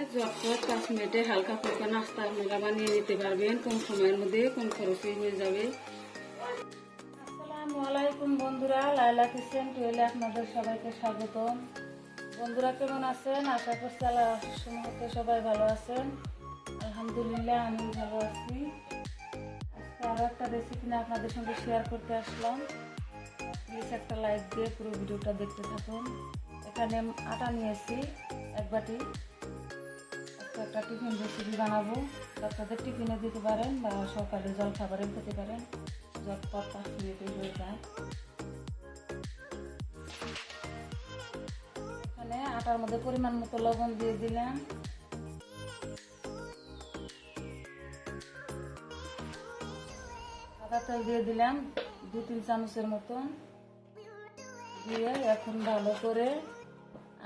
ঝটপট পাঁচ মিনিটে হালকা ফুলকা নাস্তা আপনারা বানিয়ে নিতে পারবেন। কম সময়ের মধ্যে কম খরচে হয়ে যাবে। আসসালামু আলাইকুম বন্ধুরা লাইলা কিচেন টুয়েলে আপনাদের সবাইকে স্বাগতম। বন্ধুরা কেমন আছেন? আশা করছি আল্লাহ সবাই ভালো আছেন। আলহামদুলিল্লাহ আমি ভালো আছি। আজকে আরও একটা রেসিপি নিয়ে আপনাদের সঙ্গে শেয়ার করতে আসলাম। প্লিজ একটা লাইক দিয়ে পুরো ভিডিওটা দেখতে থাকুন। এখানে আটা নিয়েছি, এক বাটি। একটা টিফিন রেসিপি বানাবো। বাচ্চাদের টিফিনে দিতে পারেন বা সকালে জল খাবারে খেতে পারেন। ঝটপট পাঁচ মিনিটে হয়ে যায়। এখানে আটার মধ্যে পরিমাণ মতো লবণ দিয়ে দিলাম। সাদা তেল দিয়ে দিলাম। দু তিন চামচের মতন। দিয়ে এখন ভালো করে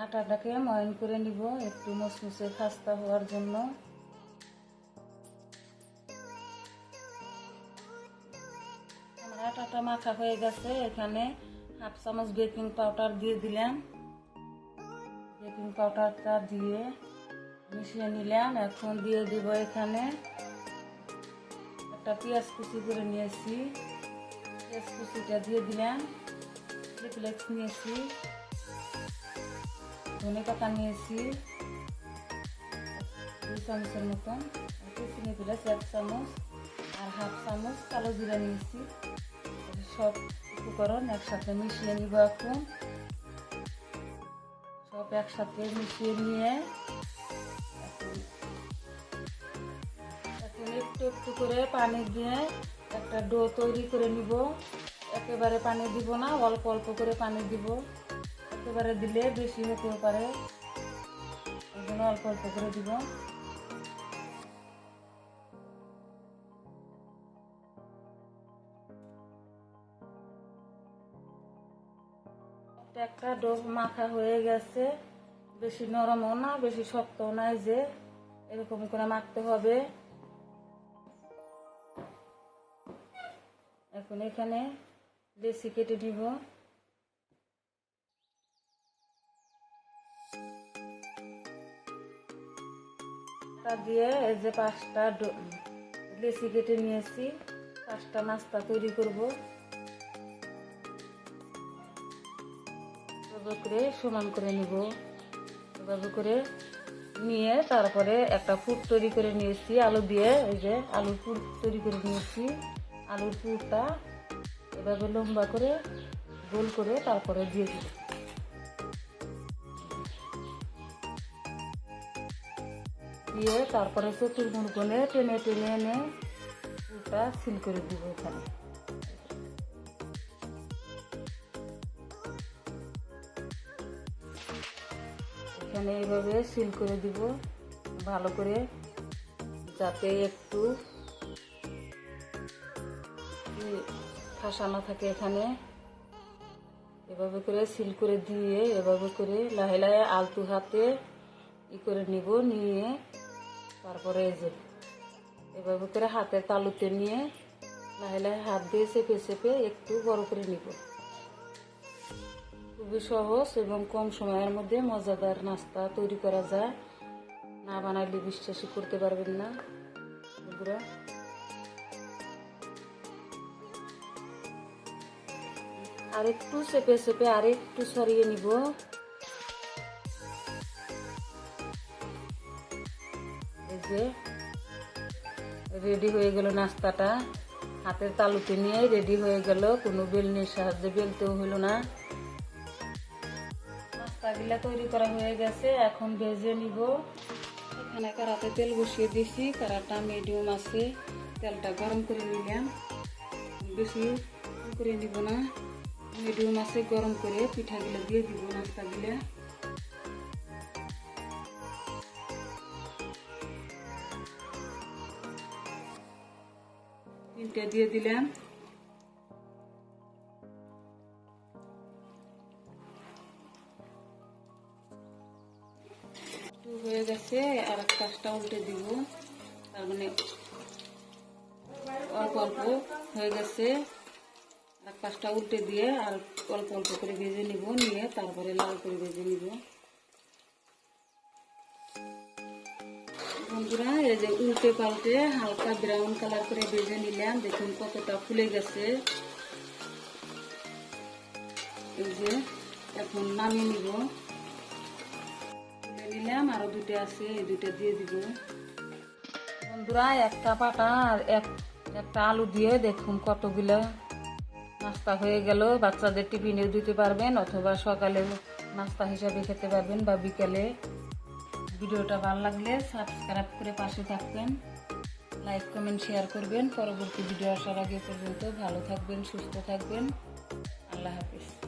আটাটাকে ময়ন করে নিব একটু মসমুসে খাস্তা হওয়ার জন্য। আমার আটাটা মাখা হয়ে গেছে, এখানে হাফ চামচ বেকিং পাউডার দিয়ে দিলাম। বেকিং পাউডারটা দিয়ে মিশিয়ে নিলাম। এখন দিয়ে দিব এখানে একটা পেঁয়াজ কুচি করে নিয়েছি। পেঁয়াজ কুচিটা দিয়ে দিলাম। ফ্লেক্স নিয়েছি। ধনে পাতা নিয়েছি, দুই চামচের মতন। চিনি প্লাস এক চামচ আর হাফ চামচ কালো জিরা নিয়েছি। সব উপকরণ একসাথে মিশিয়ে নিব এখন। সব একসাথে মিশিয়ে নিয়ে এখন একটু একটু করে পানি দিয়ে একটা ডো তৈরি করে নিব। একেবারে পানি দিব না, অল্প অল্প করে পানি দিব। একেবারে দিলে বেশি হতেও পারে। ওই জন্য অল্প অল্প করে দিব। একটা একটা ডো মাখা হয়ে গেছে। বেশি নরমও না, বেশি শক্তও না এই যে, এরকম করে মাখতে হবে। এখন এখানে বেশি কেটে দিব তা দিয়ে এই যে পাঁচটা লেচি কেটে নিয়েছি। পাঁচটা নাস্তা তৈরি করব। করে সমান করে নিব। এভাবে করে নিয়ে তারপরে একটা ফুট তৈরি করে নিয়েছি। আলু দিয়ে এই যে আলুর ফুট তৈরি করে নিয়েছি। আলুর পুরটা এভাবে লম্বা করে গোল করে তারপরে দিয়ে দিব দিয়ে তারপরে চতুর্গুণ করে টেনে টেনে এনে পুরটা সিল করে দিব এখানে। এখানে এইভাবে সিল করে দিব, ভালো করে যাতে একটু ফাঁসানো থাকে এখানে। এভাবে করে সিল করে দিয়ে এভাবে করে লাহে লাহে আলতু হাতে ই করে নিব, নিয়ে তারপরে এই যে, এভাবে করে হাতের তালুতে নিয়ে লাহে লাহে হাত দিয়ে চেপে চেপে একটু বড় করে নিব। খুবই সহজ এবং কম সময়ের মধ্যে মজাদার নাস্তা তৈরি করা যায়। না বানাইলে বিশ্বাসই করতে পারবেন না। বন্ধুরা আর একটু চেপে চেপে আর একটু সরিয়ে নিব। যে রেডি হয়ে গেল নাস্তাটা। হাতের তালুতে নিয়ে রেডি হয়ে গেল। কোনো বেলনির সাহায্যে বেলতেও হলো না। নাস্তাগুলা তৈরি করা হয়ে গেছে। এখন ভেজে নিব। এখানে কারাতে তেল বসিয়ে দিয়েছি কারাটা মিডিয়াম আছে। তেলটা গরম করে নিলাম। বেশি করে নিব না। মিডিয়াম আছে গরম করে। পিঠাগুলো দিয়ে দিব নাস্তাগুলো। তিনটা দিয়ে দিলাম হয়ে গেছে, আর এক পাঁচটা উল্টে দিব। তার মানে অল্প অল্প হয়ে গেছে। আর পাঁচটা উল্টে দিয়ে আর অল্প অল্প করে ভেজে নিব, নিয়ে তারপরে লাল করে ভেজে নিব। বন্ধুরা, এই যে উল্টে পাল্টে হালকা ব্রাউন কালার করে ভেজে নিলাম। দেখুন কতটা ফুলে গেছে। এই যে এখন নামিয়ে নিব। নিলাম, আরও দুটো আছে, এই দুটো দিয়ে দিব। বন্ধুরা, একটা পাটা আর এক, একটা আলু দিয়ে দেখুন কতগুলো নাস্তা হয়ে গেল। বাচ্চাদের টিফিনেও দিতে পারবেন, অথবা সকালে নাস্তা হিসাবে খেতে পারবেন বা বিকেলে। ভিডিওটা ভালো লাগলে সাবস্ক্রাইব করে পাশে থাকবেন। লাইক, কমেন্ট, শেয়ার করবেন। পরবর্তী ভিডিও আসার আগে পর্যন্ত ভালো থাকবেন, সুস্থ থাকবেন। আল্লাহ হাফিজ।